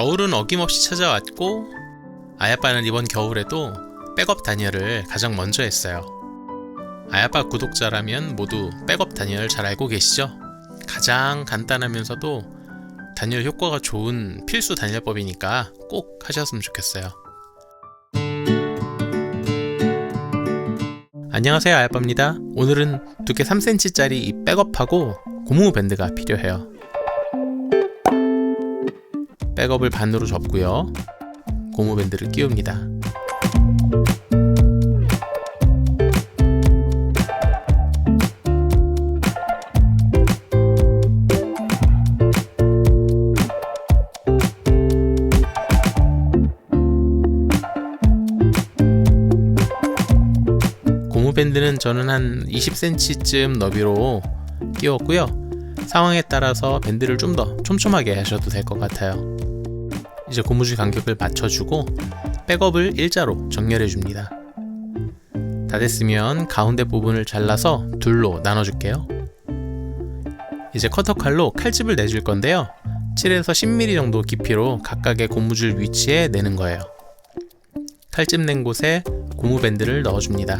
겨울은 어김없이 찾아왔고 아야빠는 이번 겨울에도 백업 단열을 가장 먼저 했어요. 아야빠 구독자라면 모두 백업 단열 잘 알고 계시죠? 가장 간단하면서도 단열 효과가 좋은 필수 단열법이니까 꼭 하셨으면 좋겠어요. 안녕하세요 아야빠입니다. 오늘은 두께 3cm짜리 이 백업하고 고무 밴드가 필요해요. 백업을 반으로 접고요. 고무 밴드를 끼웁니다. 고무 밴드는 저는 한 20cm쯤 너비로 끼웠고요. 상황에 따라서 밴드를 좀 더 촘촘하게 하셔도 될 것 같아요. 이제 고무줄 간격을 맞춰주고 백업을 일자로 정렬해 줍니다. 다 됐으면 가운데 부분을 잘라서 둘로 나눠줄게요. 이제 커터 칼로 칼집을 내줄 건데요. 7에서 10mm 정도 깊이로 각각의 고무줄 위치에 내는 거예요. 칼집 낸 곳에 고무 밴드를 넣어줍니다.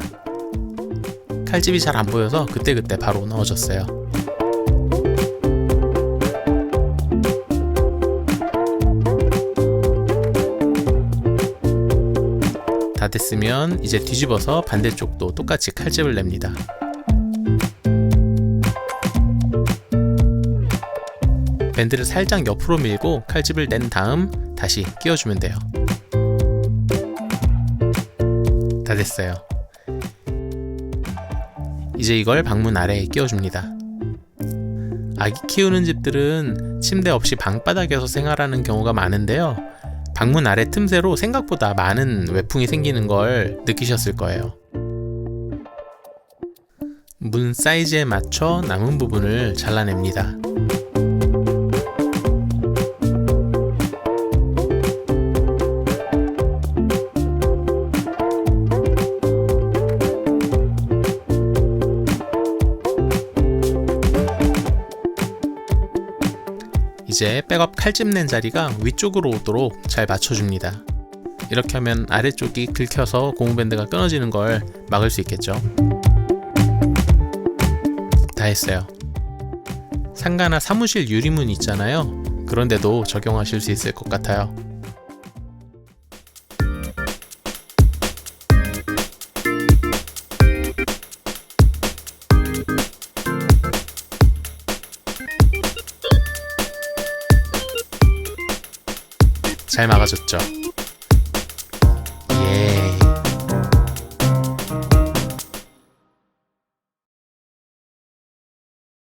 칼집이 잘 안 보여서 그때그때 바로 넣어줬어요. 다 됐으면 이제 뒤집어서 반대쪽도 똑같이 칼집을 냅니다. 밴드를 살짝 옆으로 밀고 칼집을 낸 다음 다시 끼워주면 돼요. 다 됐어요. 이제 이걸 방문 아래에 끼워줍니다. 아기 키우는 집들은 침대 없이 방바닥에서 생활하는 경우가 많은데요. 방문 아래 틈새로 생각보다 많은 외풍이 생기는 걸 느끼셨을 거예요. 문 사이즈에 맞춰 남은 부분을 잘라냅니다. 이제 백업 칼집 낸 자리가 위쪽으로 오도록 잘 맞춰줍니다. 이렇게 하면 아래쪽이 긁혀서 고무밴드가 끊어지는 걸 막을 수 있겠죠. 다 했어요. 상가나 사무실 유리문 있잖아요. 그런데도 적용하실 수 있을 것 같아요. 잘 막아줬죠.